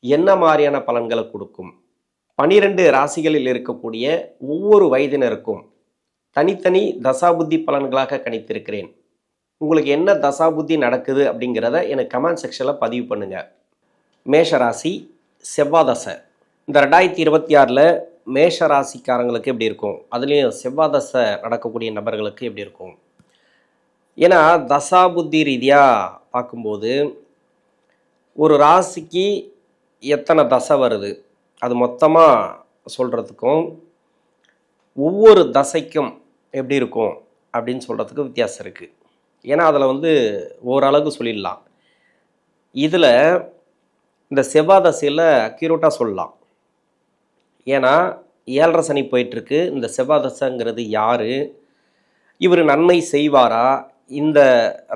என்ன மாதிரியான பலன்களை கொடுக்கும்? பனிரெண்டு ராசிகளில் இருக்கக்கூடிய ஒவ்வொரு வயதினருக்கும் தனித்தனி தசாபுத்தி பலன்களாக கணித்திருக்கிறேன். உங்களுக்கு என்ன தசாபுத்தி நடக்குது அப்படிங்கிறத எனக்கு கமெண்ட் செக்ஷனில் பதிவு பண்ணுங்க. மேஷ ராசி செவ்வாதசை. இந்த ரெண்டாயிரத்தி இருபத்தி ஆறில் மேஷ ராசிக்காரங்களுக்கு எப்படி இருக்கும்? அதுலேயும் செவ்வாதசை நடக்கக்கூடிய நபர்களுக்கு எப்படி இருக்கும்? ஏன்னா தசாபுத்தி ரீதியாக பார்க்கும்போது ஒரு ராசிக்கு எத்தனை தசை வருது? அது மொத்தமாக சொல்கிறதுக்கும் ஒவ்வொரு தசைக்கும் எப்படி இருக்கும் அப்படின்னு சொல்கிறதுக்கு வித்தியாசம் இருக்குது ஏன்னா அதில் வந்து ஓரளவுக்கு சொல்லிடலாம். இதில் இந்த செவ்வாய் தசையில் அக்யூரேட்டாக சொல்லலாம். ஏன்னா ஏழரை சனி போயிட்டுருக்கு. இந்த செவ்வாய் தசைங்கிறது யார்? இவர் நன்மை செய்வாரா? இந்த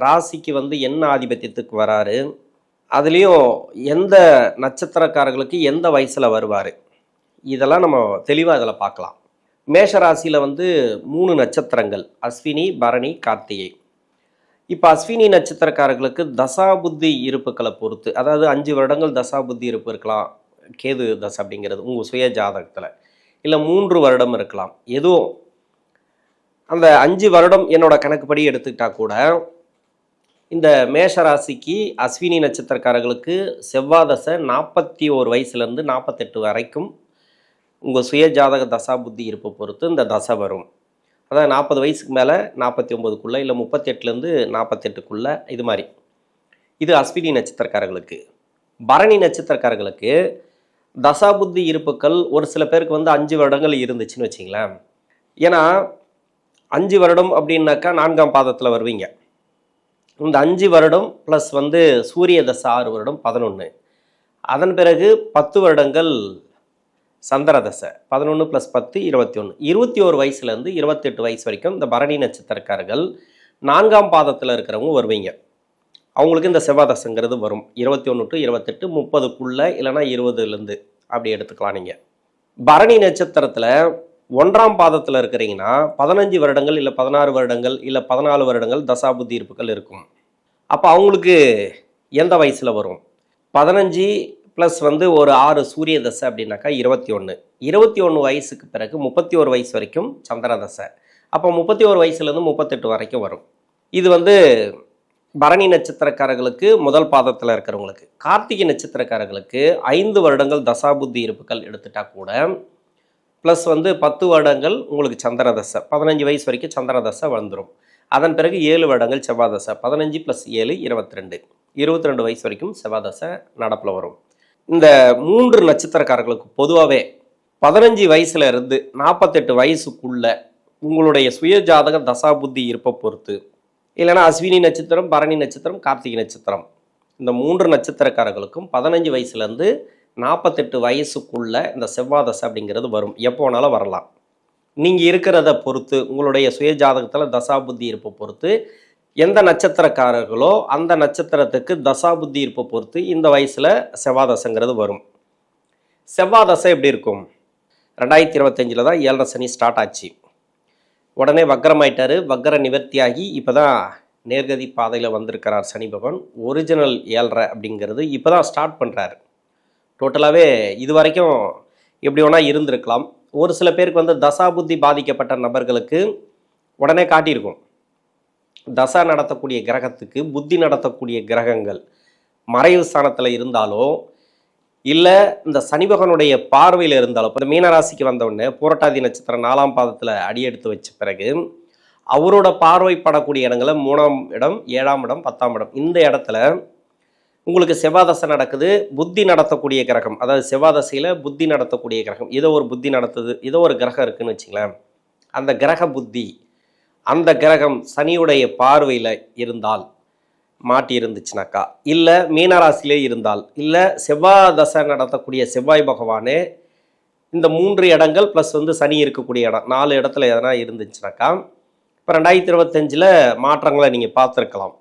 ராசிக்கு வந்து என்ன ஆதிபத்தியத்துக்கு வராரு? அதுலேயும் எந்த நட்சத்திரக்காரர்களுக்கு எந்த வயசில் வருவார்? இதெல்லாம் நம்ம தெளிவாக இதில் பார்க்கலாம். மேஷ ராசியில் வந்து மூணு நட்சத்திரங்கள் அஸ்வினி பரணி கார்த்திகை. இப்போ அஸ்வினி நட்சத்திரக்காரர்களுக்கு தசாபுத்தி இருப்புக்களை பொறுத்து அதாவது அஞ்சு வருடங்கள் தசாபுத்தி இருப்பு இருக்கலாம் கேது தசை அப்படிங்கிறது உங்கள் சுய ஜாதகத்தில். இல்லை மூன்று வருடம் இருக்கலாம். எதுவும் அந்த அஞ்சு வருடம் என்னோட கணக்குப்படி எடுத்துக்கிட்டா கூட இந்த மேஷ ராசிக்கு அஸ்வினி நட்சத்திரக்காரர்களுக்கு செவ்வாதசை நாற்பத்தி ஒரு வயசுலேருந்து நாற்பத்தெட்டு வரைக்கும் உங்கள் சுய ஜாதக தசா புத்தி இருப்பை பொறுத்து இந்த தசை வரும். அதாவது நாற்பது வயசுக்கு மேலே நாற்பத்தி ஒம்போதுக்குள்ளே இல்லை முப்பத்தெட்டுலேருந்து நாற்பத்தெட்டுக்குள்ளே இது மாதிரி. இது அஸ்வினி நட்சத்திரக்காரர்களுக்கு. பரணி நட்சத்திரக்காரர்களுக்கு தசா புத்தி இருப்புக்கள் ஒரு சில பேருக்கு வந்து அஞ்சு வருடங்கள் இருந்துச்சுன்னு வச்சிங்களேன். ஏன்னா அஞ்சு வருடம் அப்படின்னாக்கா நான்காம் பாதத்தில் வருவீங்க. இந்த அஞ்சு வருடம் ப்ளஸ் வந்து சூரிய தசை ஆறு வருடம் பதினொன்று அதன் பிறகு பத்து வருடங்கள் சந்திர தசை பதினொன்று ப்ளஸ் பத்து இருபத்தி ஒன்று இருபத்தி ஒரு வயசுலேருந்து இருபத்தெட்டு வயசு வரைக்கும் இந்த பரணி நட்சத்திரக்காரர்கள் நான்காம் பாதத்தில் இருக்கிறவங்க வருவீங்க. அவங்களுக்கு இந்த செவ்வாதசங்கிறது வரும். இருபத்தி ஒன்று டு இருபத்தெட்டு முப்பதுக்குள்ளே இல்லைனா இருபதுலேருந்து அப்படி எடுத்துக்கலாம் நீங்கள் பரணி நட்சத்திரத்தில் ஒன்றாம் பாதத்தில் இருக்கிறீங்கன்னா பதினஞ்சு வருடங்கள் இல்லை பதினாறு வருடங்கள் இல்லை பதினாலு வருடங்கள் தசாபுத்தி இருப்புகள் இருக்கும். அப்போ அவங்களுக்கு எந்த வயசில் வரும்? பதினஞ்சு ப்ளஸ் வந்து ஒரு ஆறு சூரிய தசை அப்படின்னாக்கா இருபத்தி ஒன்று இருபத்தி ஒன்று வயசுக்கு பிறகு முப்பத்தி ஒரு வயசு வரைக்கும் சந்திர தசை. அப்போ முப்பத்தி ஒரு வயசுலேருந்து முப்பத்தெட்டு வரைக்கும் வரும். இது வந்து பரணி நட்சத்திரக்காரர்களுக்கு முதல் பாதத்தில் இருக்கிறவங்களுக்கு. கார்த்திகை நட்சத்திரக்காரர்களுக்கு ஐந்து வருடங்கள் தசாபுத்தி இருப்புகள் எடுத்துட்டா கூட ப்ளஸ் வந்து பத்து வருடங்கள் உங்களுக்கு சந்திரதசை. பதினஞ்சு வயசு வரைக்கும் சந்திரதசை வந்துடும் அதன் பிறகு ஏழு வருடங்கள் செவ்வாதசை. பதினஞ்சு ப்ளஸ் ஏழு இருபத்தி ரெண்டு இருபத்தி ரெண்டு வயசு வரைக்கும் செவ்வாதசை நடப்பில் வரும். இந்த மூன்று நட்சத்திரக்காரர்களுக்கு பொதுவாகவே பதினஞ்சு வயசுல இருந்து நாற்பத்தெட்டு வயசுக்குள்ள உங்களுடைய சுய ஜாதக தசா புத்தி இருப்பை பொறுத்து. இல்லைன்னா அஸ்வினி நட்சத்திரம் பரணி நட்சத்திரம் கார்த்திகை நட்சத்திரம். இந்த மூன்று நட்சத்திரக்காரர்களுக்கும் பதினஞ்சு வயசுலேருந்து நாற்பத்தெட்டு வயசுக்குள்ள இந்த செவ்வாதசை அப்படிங்கிறது வரும். எப்போ வேணாலும் வரலாம். நீங்கள் இருக்கிறத பொறுத்து உங்களுடைய சுய ஜாதகத்தில் தசாபுத்தி இருப்பை பொறுத்து எந்த நட்சத்திரக்காரர்களோ அந்த நட்சத்திரத்துக்கு தசாபுத்தி இருப்பை பொறுத்து இந்த வயசில் செவ்வாதசைங்கிறது வரும். செவ்வாதசை எப்படி இருக்கும்? ரெண்டாயிரத்தி இருபத்தஞ்சில் தான் ஏழரை சனி ஸ்டார்ட் ஆச்சு. உடனே வக்கரமாயிட்டாரு. வக்கர நிவர்த்தியாகி இப்போ தான் நேர்கதி பாதையில் வந்திருக்கிறார் சனி பகவான். ஒரிஜினல் ஏழரை அப்படிங்கிறது இப்போ தான் ஸ்டார்ட் பண்ணுறாரு டோட்டலாகவே இது வரைக்கும் எப்படி வேணால் இருந்திருக்கலாம். ஒரு சில பேருக்கு வந்து தசாபுத்தி பாதிக்கப்பட்ட நபர்களுக்கு உடனே காட்டியிருக்கும். தசா நடத்தக்கூடிய கிரகத்துக்கு புத்தி நடத்தக்கூடிய கிரகங்கள் மறைவு ஸ்தானத்தில் இருந்தாலோ இல்லை இந்த சனிபகனுடைய பார்வையில் இருந்தாலோ இப்போ மீனராசிக்கு வந்தவுடனே பூரட்டாதி நட்சத்திரம் நாலாம் பாதத்தில் அடியெடுத்து வச்ச பிறகு அவரோட பார்வைப்படக்கூடிய இடங்களை மூணாம் இடம் ஏழாம் இடம் பத்தாம் இடம். இந்த இடத்துல உங்களுக்கு செவ்வாதசை நடக்குது புத்தி நடத்தக்கூடிய கிரகம். அதாவது செவ்வாதசையில் புத்தி நடத்தக்கூடிய கிரகம். ஏதோ ஒரு புத்தி நடத்துது ஏதோ ஒரு கிரகம் இருக்குன்னு வச்சுங்களேன். அந்த கிரக புத்தி அந்த கிரகம் சனியுடைய பார்வையில் இருந்தால் மாட்டி இருந்துச்சுனாக்கா இல்லை மீனராசிலே இருந்தால் இல்லை செவ்வாதசை நடத்தக்கூடிய செவ்வாய் பகவானே இந்த மூன்று இடங்கள் ப்ளஸ் வந்து சனி இருக்கக்கூடிய இடம் நாலு இடத்துல எதனா இருந்துச்சுனாக்கா இப்போ ரெண்டாயிரத்தி இருபத்தஞ்சில் மாற்றங்களை நீங்கள் பார்த்துருக்கலாம்.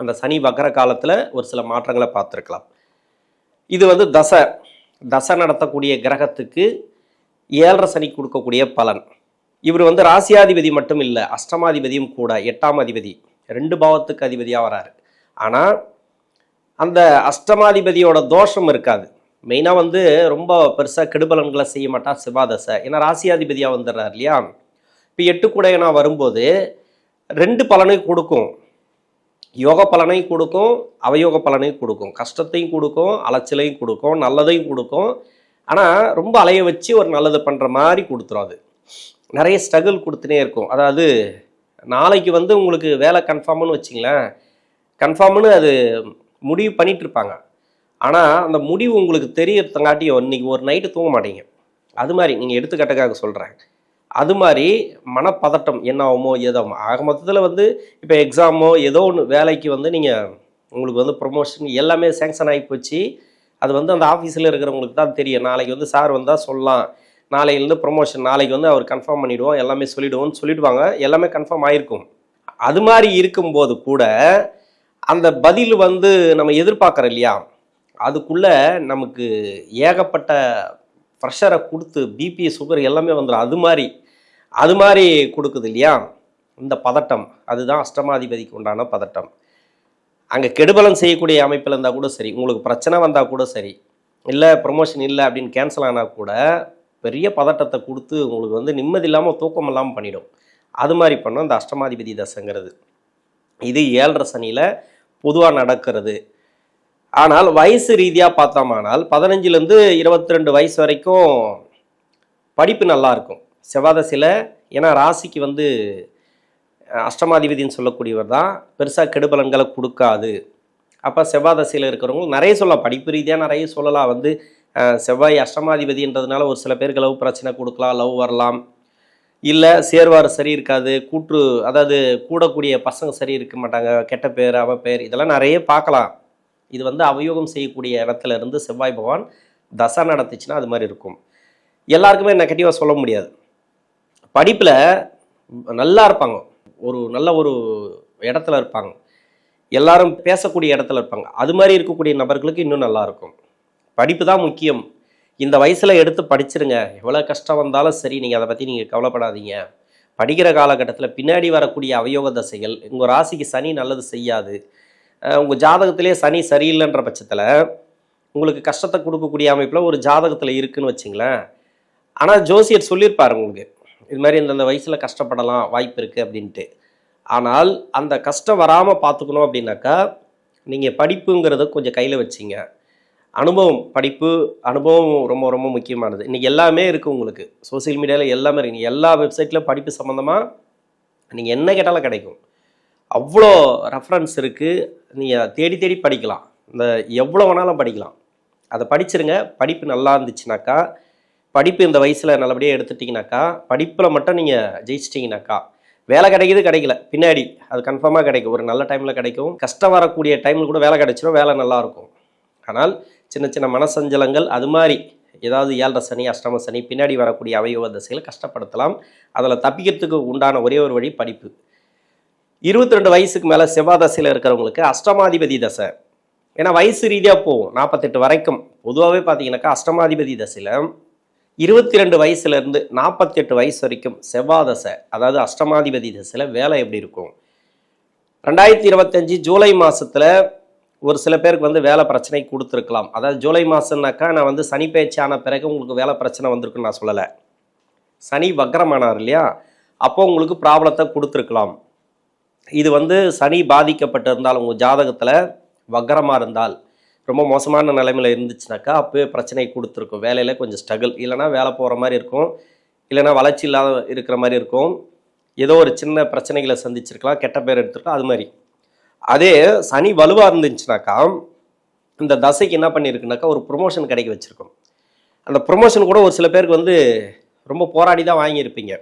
அந்த சனி வக்கர காலத்தில் ஒரு சில மாற்றங்களை பார்த்துருக்கலாம். இது வந்து தசை. தசை நடத்தக்கூடிய கிரகத்துக்கு ஏழரை சனி கொடுக்கக்கூடிய பலன். இவர் வந்து ராசியாதிபதி மட்டும் இல்லை அஷ்டமாதிபதியும் கூட எட்டாம் அதிபதி ரெண்டு பாவத்துக்கு அதிபதியாக வராரு. ஆனால் அந்த அஷ்டமாதிபதியோட தோஷம் இருக்காது. மெயினாக வந்து ரொம்ப பெருசாக கெடுபலன்களை செய்ய மாட்டார் சிவாதசை. ஏன்னா ராசியாதிபதியாக வந்துடுறார் இல்லையா? இப்போ எட்டு கூடையனா வரும்போது ரெண்டு பலனை கொடுக்கும். யோக பலனையும் கொடுக்கும் அவயோக பலனையும் கொடுக்கும். கஷ்டத்தையும் கொடுக்கும் அலைச்சலையும் கொடுக்கும் நல்லதையும் கொடுக்கும். ஆனால் ரொம்ப அலைய வச்சு ஒரு நல்லது பண்ணுற மாதிரி கொடுத்துரும் அது. நிறைய ஸ்ட்ரகிள் கொடுத்துனே இருக்கும். அதாவது நாளைக்கு வந்து உங்களுக்கு வேலை கன்ஃபார்ம்னு வச்சிங்களேன். கன்ஃபார்ம்னு அது முடிவு பண்ணிட்டு இருப்பாங்க. ஆனால் அந்த முடிவு உங்களுக்கு தெரியறதுங்காட்டியும் இன்னைக்கு ஒரு நைட்டு தூங்க மாட்டீங்க. அது மாதிரி நீங்கள் எடுத்துக்காட்டுக்காக சொல்கிறேன் அது மாதிரி மனப்பதட்டம் என்ன ஆகுமோ ஏதோ. ஆக மொத்தத்தில் வந்து இப்போ எக்ஸாமோ ஏதோ ஒன்று வேலைக்கு வந்து நீங்கள் உங்களுக்கு வந்து ப்ரொமோஷன் எல்லாமே சேங்ஷன் ஆகி போச்சு. அது வந்து அந்த ஆஃபீஸில் இருக்கிறவங்களுக்கு தான் தெரியும். நாளைக்கு வந்து சார் வந்தால் சொல்லலாம். நாளையிலேருந்து ப்ரொமோஷன் நாளைக்கு வந்து அவர் கன்ஃபார்ம் பண்ணிவிடுவோம் எல்லாமே சொல்லிவிடுவோம்னு சொல்லிவிடுவாங்க எல்லாமே கன்ஃபார்ம் ஆயிருக்கும். அது மாதிரி இருக்கும்போது கூட அந்த பதில் வந்து நம்ம எதிர்பார்க்குறோம் இல்லையா? அதுக்குள்ளே நமக்கு ஏகப்பட்ட ப்ரெஷரை கொடுத்து பிபி சுகர் எல்லாமே வந்துடும் அது மாதிரி அது மாதிரி கொடுக்குது இல்லையா இந்த பதட்டம் அதுதான் அஷ்டமாதிபதிக்கு உண்டான பதட்டம். அங்கே கெடுபலம் செய்யக்கூடிய அமைப்பில் இருந்தால் கூட சரி உங்களுக்கு பிரச்சனை வந்தால் கூட சரி இல்லை ப்ரொமோஷன் இல்லை அப்படின்னு கேன்சல் ஆனால் கூட பெரிய பதட்டத்தை கொடுத்து உங்களுக்கு வந்து நிம்மதி இல்லாமல் தூக்கம் இல்லாமல் பண்ணிடும். அது மாதிரி பண்ணோம் இந்த அஷ்டமாதிபதி தசைங்கிறது. இது ஏழரை சனியில் பொதுவாக நடக்கிறது. ஆனால் வயசு ரீதியாக பார்த்தோமானால் பதினஞ்சுலேருந்து இருபத்தி ரெண்டு வயசு வரைக்கும் படிப்பு நல்லாயிருக்கும் செவ்வாதசையில் ஏன்னா ராசிக்கு வந்து அஷ்டமாதிபதினு அஷ்டமாதிபதின்னு சொல்லக்கூடியவர் தான். பெருசாக கெடுபலன்களை கொடுக்காது. அப்போ செவ்வாதசையில் இருக்கிறவங்க நிறைய சொல்லலாம். படிப்பு ரீதியாக நிறைய சொல்லலாம். வந்து செவ்வாய் அஷ்டமாதிபதின்றதுனால ஒரு சில பேருக்கு லவ் பிரச்சனை கொடுக்கலாம் லவ் வரலாம். இல்லை சேர்வார் சரி இருக்காது. கூற்று அதாவது கூடக்கூடிய பசங்க சரி இருக்க மாட்டாங்க. கெட்ட பேர் அவ பேர் இதெல்லாம் நிறைய பார்க்கலாம். இது வந்து அவயோகம் செய்யக்கூடிய இடத்துல இருந்து செவ்வாய் பகவான் தசா நடத்துச்சுன்னா அது மாதிரி இருக்கும். எல்லாருக்குமே நெகட்டிவாக சொல்ல முடியாது. படிப்பில் நல்லா இருப்பாங்க. ஒரு நல்ல ஒரு இடத்துல இருப்பாங்க. எல்லாரும் பேசக்கூடிய இடத்துல இருப்பாங்க. அது மாதிரி இருக்கக்கூடிய நபர்களுக்கு இன்னும் நல்லா இருக்கும். படிப்பு தான் முக்கியம். இந்த வயசில் எடுத்து படிச்சிருங்க. எவ்வளோ கஷ்டம் வந்தாலும் சரி நீங்கள் அதை பற்றி நீங்கள் கவலைப்படாதீங்க. படிக்கிற காலகட்டத்தில் பின்னாடி வரக்கூடிய அவயோக தசைகள் உங்கள் ராசிக்கு சனி நல்லது செய்யாது. உங்கள் ஜாதகத்திலே சனி சரியில்லைன்ற பட்சத்தில் உங்களுக்கு கஷ்டத்தை கொடுக்கக்கூடிய அமைப்பில் ஒரு ஜாதகத்தில் இருக்குன்னு வச்சிங்களேன். ஆனால் ஜோசியர் சொல்லியிருப்பார் உங்களுக்கு. இது மாதிரி இந்தந்த வயசில் கஷ்டப்படலாம் வாய்ப்பு இருக்குது அப்படின்ட்டு. ஆனால் அந்த கஷ்டம் வராமல் பார்த்துக்கணும் அப்படின்னாக்கா நீங்கள் படிப்புங்கிறத கொஞ்சம் கையில் வச்சிங்க. அனுபவம் படிப்பு அனுபவம் ரொம்ப ரொம்ப முக்கியமானது. இன்றைக்கி எல்லாமே இருக்குது உங்களுக்கு. சோஷியல் மீடியாவில் எல்லாமே இருக்குது நீங்கள் எல்லா வெப்சைட்லையும் படிப்பு சம்மந்தமாக நீங்கள் என்ன கேட்டாலும் கிடைக்கும். அவ்வளோ ரெஃபரன்ஸ் இருக்குது நீங்கள் தேடி தேடி படிக்கலாம். இந்த எவ்வளோ வேணாலும் படிக்கலாம். அதை படிச்சிருங்க. படிப்பு நல்லா இருந்துச்சுனாக்கா படிப்பு இந்த வயசில் நல்லபடியாக எடுத்துட்டிங்கனாக்கா படிப்பில் மட்டும் நீங்கள் ஜெயிச்சிட்டிங்கனாக்கா வேலை கிடைக்குது கிடைக்கல. பின்னாடி அது கன்ஃபார்மாக கிடைக்கும். ஒரு நல்ல டைமில் கிடைக்கும். கஷ்டம் வரக்கூடிய டைமில் கூட வேலை கிடைச்சிரும் வேலை நல்லாயிருக்கும் ஆனால் சின்ன சின்ன மனசஞ்சலங்கள் அது மாதிரி ஏதாவது ஏழரை சனி அஷ்டம சனி பின்னாடி வரக்கூடிய அவயவ தசைகளை கஷ்டப்படுத்தலாம். அதில் தப்பிக்கிறதுக்கு உண்டான ஒரே ஒரு வழி படிப்பு. இருபத்தி ரெண்டு வயசுக்கு மேலே செவ்வாய் தசையில் இருக்கிறவங்களுக்கு அஷ்டமாதிபதி தசை. ஏன்னா வயசு ரீதியாக போகும். நாற்பத்தெட்டு வரைக்கும். பொதுவாகவே பார்த்தீங்கன்னாக்கா அஷ்டமாதிபதி தசையில் இருபத்தி ரெண்டு வயசுலேருந்து நாற்பத்தெட்டு வயசு வரைக்கும் செவ்வாய் தசை அதாவது அஷ்டமாதிபதி தசையில் வேலை எப்படி இருக்கும்? ரெண்டாயிரத்தி இருபத்தஞ்சி ஜூலை மாதத்தில் ஒரு சில பேருக்கு வந்து வேலை பிரச்சனை கொடுத்துருக்கலாம். அதாவது ஜூலை மாதம்னாக்கா நான் வந்து சனி பேச்சான ஆன பிறகு உங்களுக்கு வேலை பிரச்சனை வந்திருக்குன்னு நான் சொல்லலை. சனி வக்ரமானார் இல்லையா? அப்போ உங்களுக்கு ப்ராப்ளத்தை கொடுத்துருக்கலாம். இது வந்து சனி பாதிக்கப்பட்டிருந்தால் உங்கள் ஜாதகத்தில் வக்ரமாக இருந்தால் ரொம்ப மோசமான நிலைமையில் இருந்துச்சுனாக்கா அப்போயே பிரச்சனை கொடுத்துருக்கும். வேலையில் கொஞ்சம் ஸ்ட்ரகிள் இல்லைனா வேலை போகிற மாதிரி இருக்கும். இல்லைனா வளர்ச்சி இல்லாத இருக்கிற மாதிரி இருக்கும். ஏதோ ஒரு சின்ன பிரச்சனைகளை சந்திச்சிருக்கலாம் கெட்ட பேர் எடுத்துருக்கலாம் அது மாதிரி. அதே சனி வலுவாக இருந்துச்சுனாக்கா இந்த தசைக்கு என்ன பண்ணியிருக்குனாக்கா ஒரு ப்ரொமோஷன் கிடைக்க வச்சுருக்கோம். அந்த ப்ரொமோஷன் கூட ஒரு சில பேருக்கு வந்து ரொம்ப போராடி தான் வாங்கியிருப்பீங்க.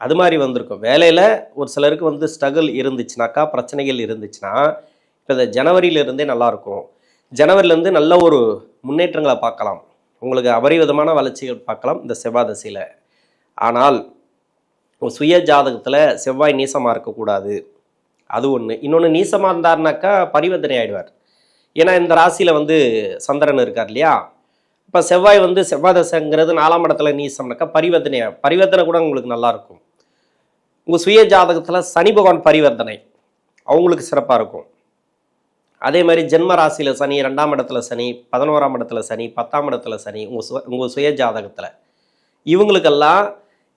அது மாதிரி வந்திருக்கும். வேலையில் ஒரு சிலருக்கு வந்து ஸ்ட்ரகிள் இருந்துச்சுனாக்கா பிரச்சனைகள் இருந்துச்சுன்னா இப்போ இந்த ஜனவரியிலிருந்தே நல்லாயிருக்கும் ஜனவரிலேருந்து நல்ல ஒரு முன்னேற்றங்களை பார்க்கலாம். உங்களுக்கு அபரிவிதமான வளர்ச்சிகள் பார்க்கலாம் இந்த செவ்வாய் தசையில் ஆனால் சுய ஜாதகத்தில் செவ்வாய் நீசமாக இருக்கக்கூடாது. அது ஒன்று இன்னொன்று நீசமாக இருந்தாருனாக்கா பரிவர்த்தனை ஆயிடுவார். ஏன்னா இந்த ராசியில் வந்து சந்திரன் இருக்கார் இல்லையா? இப்போ செவ்வாய் வந்து செவ்வாய் தசைங்கிறது நாலாம் இடத்துல நீசம்னாக்கா பரிவர்த்தனை பரிவர்த்தனை கூட உங்களுக்கு நல்லா இருக்கும். உங்கள் சுய ஜாதகத்தில் சனி பகவான் பரிவர்த்தனை. அவங்களுக்கு சிறப்பாக இருக்கும். அதே மாதிரி ஜென்ம ராசியில் சனி ரெண்டாம் இடத்துல சனி பதினோராம் இடத்துல சனி பத்தாம் இடத்துல சனி உங்கள் சு உங்கள் சுய ஜாதகத்தில். இவங்களுக்கெல்லாம்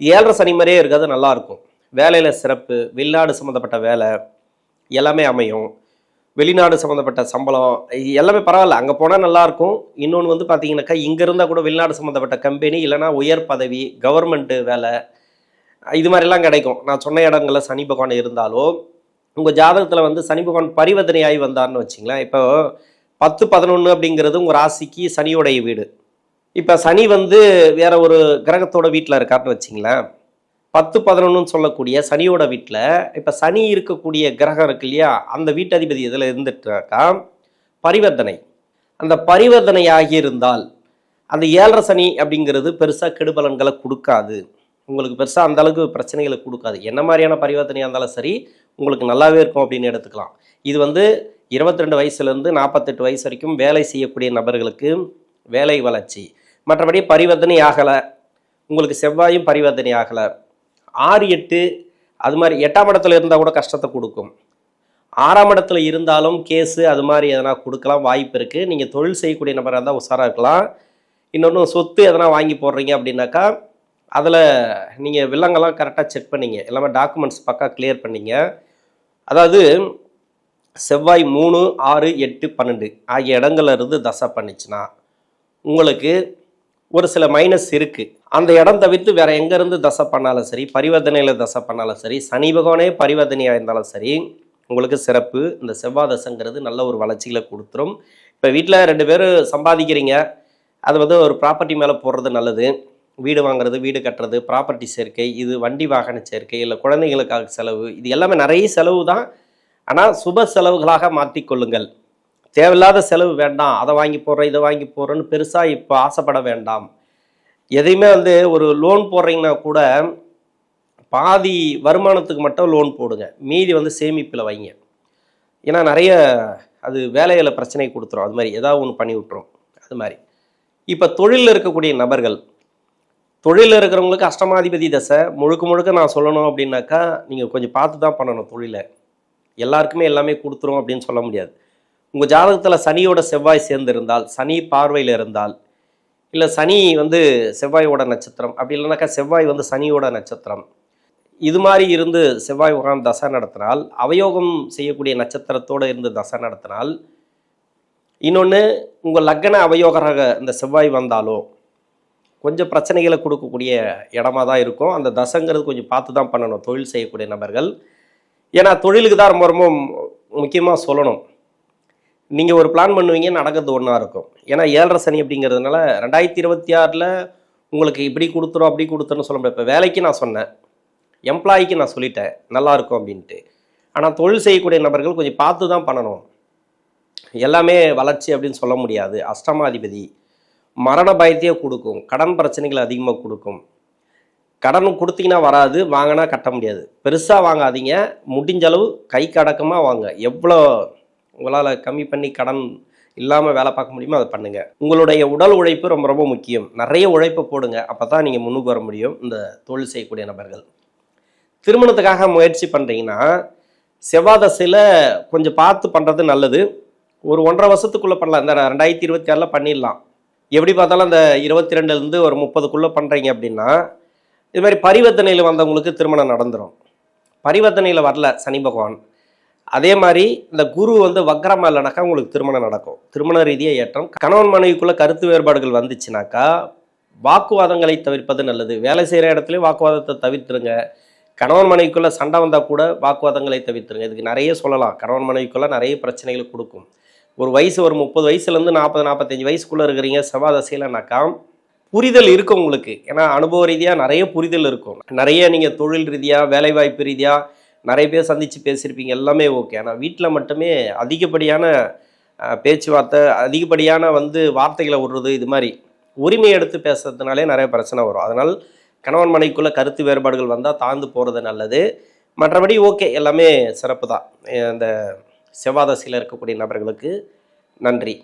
ஏழரை சனி மாதிரியே இருக்கிறது நல்லாயிருக்கும் வேலையில் சிறப்பு வெளிநாடு சம்மந்தப்பட்ட வேலை எல்லாமே அமையும். வெளிநாடு சம்மந்தப்பட்ட சம்பளம் எல்லாமே பரவாயில்ல. அங்கே போனால் நல்லாயிருக்கும் இன்னொன்று வந்து பார்த்தீங்கன்னாக்கா இங்கே இருந்தால் கூட வெளிநாடு சம்மந்தப்பட்ட கம்பெனி இல்லைனா உயர் பதவி கவர்மெண்ட்டு வேலை இது மாதிரிலாம் கிடைக்கும். நான் சொன்ன இடங்களில் சனி பகவான் இருந்தாலும் உங்கள் ஜாதகத்தில் வந்து சனி பகவான் பரிவர்த்தனையாகி வந்தார்னு வச்சிங்களேன். இப்போ பத்து பதினொன்று அப்படிங்கிறது உங்கள் ராசிக்கு சனியோடைய வீடு. இப்போ சனி வந்து வேற ஒரு கிரகத்தோட வீட்டில் இருக்காருன்னு வச்சிங்களேன். பத்து பதினொன்றுன்னு சொல்லக்கூடிய சனியோட வீட்டில் இப்போ சனி இருக்கக்கூடிய கிரகம் இருக்கு இல்லையா? அந்த வீட்டதிபதி இதில் இருந்துட்டாக்கா? பரிவர்த்தனை. அந்த பரிவர்த்தனை ஆகியிருந்தால் அந்த ஏழரை சனி அப்படிங்கிறது பெருசாக கெடுபலன்களை கொடுக்காது. உங்களுக்கு பெருசாக அந்த அளவுக்கு பிரச்சனைகளை கொடுக்காது. என்ன மாதிரியான பரிவர்த்தனையாக இருந்தாலும் சரி உங்களுக்கு நல்லாவே இருக்கும் அப்படின்னு எடுத்துக்கலாம். இது வந்து இருபத்தி ரெண்டு வயசுலேருந்து நாற்பத்தெட்டு வயசு வரைக்கும் வேலை செய்யக்கூடிய நபர்களுக்கு வேலை வளர்ச்சி. மற்றபடி பரிவர்த்தனை ஆகலை. உங்களுக்கு செவ்வாயும் பரிவர்த்தனை ஆகலை. ஆறு எட்டு அது மாதிரி எட்டாம் இடத்துல இருந்தால் கூட கஷ்டத்தை கொடுக்கும். ஆறாம் இடத்துல இருந்தாலும் கேஸு அது மாதிரி எதனா கொடுக்கலாம் வாய்ப்பு இருக்குது நீங்கள் தொழில் செய்யக்கூடிய நபராக இருந்தால் உஷாராக இருக்கலாம். இன்னொன்று சொத்து எதனா வாங்கி போடுறீங்க அப்படின்னாக்கா அதில் நீங்கள் வில்லங்கெல்லாம் கரெக்டாக செக் பண்ணீங்க. எல்லாமே டாக்குமெண்ட்ஸ் பக்கா கிளியர் பண்ணிங்க. அதாவது செவ்வாய் மூணு ஆறு எட்டு பன்னெண்டு ஆகிய இடங்கள்ல இருந்து தசை பண்ணிச்சுன்னா உங்களுக்கு ஒரு சில மைனஸ் இருக்குது அந்த இடம் தவிர்த்து வேற எங்கேருந்து தசை பண்ணாலும் சரி பரிவர்த்தனையில் தசை பண்ணாலும் சரி சனி பகவானே பரிவர்த்தனையாக இருந்தாலும் சரி உங்களுக்கு சிறப்பு. இந்த செவ்வாய் தசைங்கிறது நல்ல ஒரு வளர்ச்சிகளை கொடுத்துரும். இப்போ வீட்டில் ரெண்டு பேரும் சம்பாதிக்கிறீங்க. அது வந்து ஒரு ப்ராப்பர்ட்டி மேலே போடுறது நல்லது. வீடு வாங்குறது வீடு கட்டுறது ப்ராப்பர்ட்டி சேர்க்கை இது வண்டி வாகன சேர்க்கை இல்லை குழந்தைங்களுக்காக செலவு இது எல்லாமே நிறைய செலவு தான். ஆனால் சுப செலவுகளாக மாற்றிக்கொள்ளுங்கள் தேவையில்லாத செலவு வேண்டாம். அதை வாங்கி போடுறேன் இதை வாங்கி போடுறேன்னு பெருசாக இப்போ ஆசைப்பட வேண்டாம். எதையுமே வந்து ஒரு லோன் போடுறீங்கன்னா கூட பாதி வருமானத்துக்கு மட்டும் லோன் போடுங்க. மீதி வந்து சேமிப்பில் வைங்க. ஏன்னா நிறைய அது வேலையில் பிரச்சனை கொடுத்துரும். அது மாதிரி ஏதாவது ஒன்று பண்ணி விட்டுரும். அது மாதிரி. இப்போ தொழிலில் இருக்கக்கூடிய நபர்கள் தொழிலில் இருக்கிறவங்களுக்கு அஷ்டமாதிபதி தசை. முழுக்க முழுக்க நான் சொல்லணும் அப்படின்னாக்கா நீங்கள் கொஞ்சம் பார்த்து தான் பண்ணணும் தொழிலை. எல்லாருக்குமே எல்லாமே கொடுத்துரும் அப்படின்னு சொல்ல முடியாது. உங்கள் ஜாதகத்தில் சனியோட செவ்வாய் சேர்ந்து இருந்தால் சனி பார்வையில் இருந்தால் இல்லை சனி வந்து செவ்வாயோட நட்சத்திரம் அப்படி இல்லைனாக்கா செவ்வாய் வந்து சனியோட நட்சத்திரம். இது மாதிரி இருந்து செவ்வாய் உகான் தசை நடத்தினால் அவயோகம் செய்யக்கூடிய நட்சத்திரத்தோடு இருந்து தசை நடத்தினால் இன்னொன்று உங்கள் லக்கண அவயோகராக இந்த செவ்வாய் வந்தாலோ கொஞ்சம் பிரச்சனைகளை கொடுக்கக்கூடிய இடமா தான் இருக்கும். அந்த தசங்கிறது கொஞ்சம் பார்த்து தான் பண்ணணும். தொழில் செய்யக்கூடிய நபர்கள். ஏன்னா தொழிலுக்கு தான் ரொம்ப ரொம்ப முக்கியமாக சொல்லணும். நீங்கள் ஒரு பிளான் பண்ணுவீங்க நடக்கிறது ஒன்றா இருக்கும். ஏன்னா ஏழரை சனி அப்படிங்கிறதுனால ரெண்டாயிரத்தி இருபத்தி ஆறில் உங்களுக்கு இப்படி கொடுத்துரும் அப்படி கொடுத்துருன்னு சொல்ல முடியாது. இப்போ வேலைக்கு நான் சொன்னேன். எம்ப்ளாய்க்கு நான் சொல்லிட்டேன். நல்லாயிருக்கும் அப்படின்ட்டு. ஆனால் தொழில் செய்யக்கூடிய நபர்கள் கொஞ்சம் பார்த்து தான் பண்ணணும். எல்லாமே வளர்ச்சி அப்படின்னு சொல்ல முடியாது. அஷ்டமாதிபதி. மரண பயத்தையே கொடுக்கும். கடன் பிரச்சனைகள் அதிகமாக கொடுக்கும். கடன் கொடுத்தீங்கன்னா வராது வாங்கினா கட்ட முடியாது. பெருசாக வாங்காதீங்க. முடிஞ்ச அளவு கை அடக்கமாக வாங்க. எவ்வளோ உங்களால் கம்மி பண்ணி கடன் இல்லாமல் வேலை பார்க்க முடியுமோ அதை பண்ணுங்கள் உங்களுடைய உடல் உழைப்பு ரொம்ப ரொம்ப முக்கியம். நிறைய உழைப்பை போடுங்க. அப்போ தான் நீங்கள் முன்னுக்கு வர முடியும். இந்த தொழில் செய்யக்கூடிய நபர்கள். திருமணத்துக்காக முயற்சி பண்ணுறீங்கன்னா செவ்வாதசையில் கொஞ்சம் பார்த்து பண்ணுறது நல்லது. ஒரு ஒன்றரை வருஷத்துக்குள்ளே பண்ணலாம். இந்த ரெண்டாயிரத்தி இருபத்தி ஆறில் பண்ணிடலாம். எப்படி பார்த்தாலும் அந்த இருபத்தி ரெண்டுலேருந்து ஒரு முப்பதுக்குள்ளே பண்ணுறீங்க அப்படின்னா இது மாதிரி பரிவர்த்தனையில் வந்தவங்களுக்கு திருமணம் நடந்துடும் பரிவர்த்தனையில் வரல சனி பகவான். அதே மாதிரி இந்த குரு வந்து வக்ரமா இல்லைனாக்கா உங்களுக்கு திருமணம் நடக்கும். திருமண ரீதியாக ஏற்றம். கணவன் மனைவிக்குள்ளே கருத்து வேறுபாடுகள் வந்துச்சுனாக்கா வாக்குவாதங்களை தவிர்ப்பது நல்லது. வேலை செய்கிற இடத்துலையும் வாக்குவாதத்தை தவிர்த்துருங்க. கணவன் மனைவிக்குள்ளே சண்டை வந்தால் கூட வாக்குவாதங்களை தவிர்த்துருங்க. இதுக்கு நிறைய சொல்லலாம். கணவன் மனைவிக்குள்ளே நிறைய பிரச்சனைகளை கொடுக்கும். ஒரு வயசு ஒரு முப்பது வயசுலேருந்து நாற்பது நாற்பத்தஞ்சு வயசுக்குள்ளே இருக்கிறீங்க செவ்வாய் தசையிலனாக்கா புரிதல் இருக்கும் உங்களுக்கு. ஏன்னா அனுபவ ரீதியாக நிறைய புரிதல் இருக்கும். நிறைய நீங்கள் தொழில் ரீதியாக வேலைவாய்ப்பு ரீதியாக நிறைய பேர் சந்தித்து பேசியிருப்பீங்க எல்லாமே ஓகே. ஆனால் வீட்டில் மட்டுமே அதிகப்படியான பேச்சுவார்த்தை அதிகப்படியான வந்து வார்த்தைகளை விடுறது இது மாதிரி உரிமை எடுத்து பேசுறதுனாலே நிறைய பிரச்சனை வரும். அதனால் கணவன் மனைக்குள்ள கருத்து வேறுபாடுகள் வந்தால் தாழ்ந்து போகிறது நல்லது. மற்றபடி ஓகே எல்லாமே சிறப்பு தான் இந்த செவ்வாதசையில் இருக்கக்கூடிய நபர்களுக்கு நன்றி.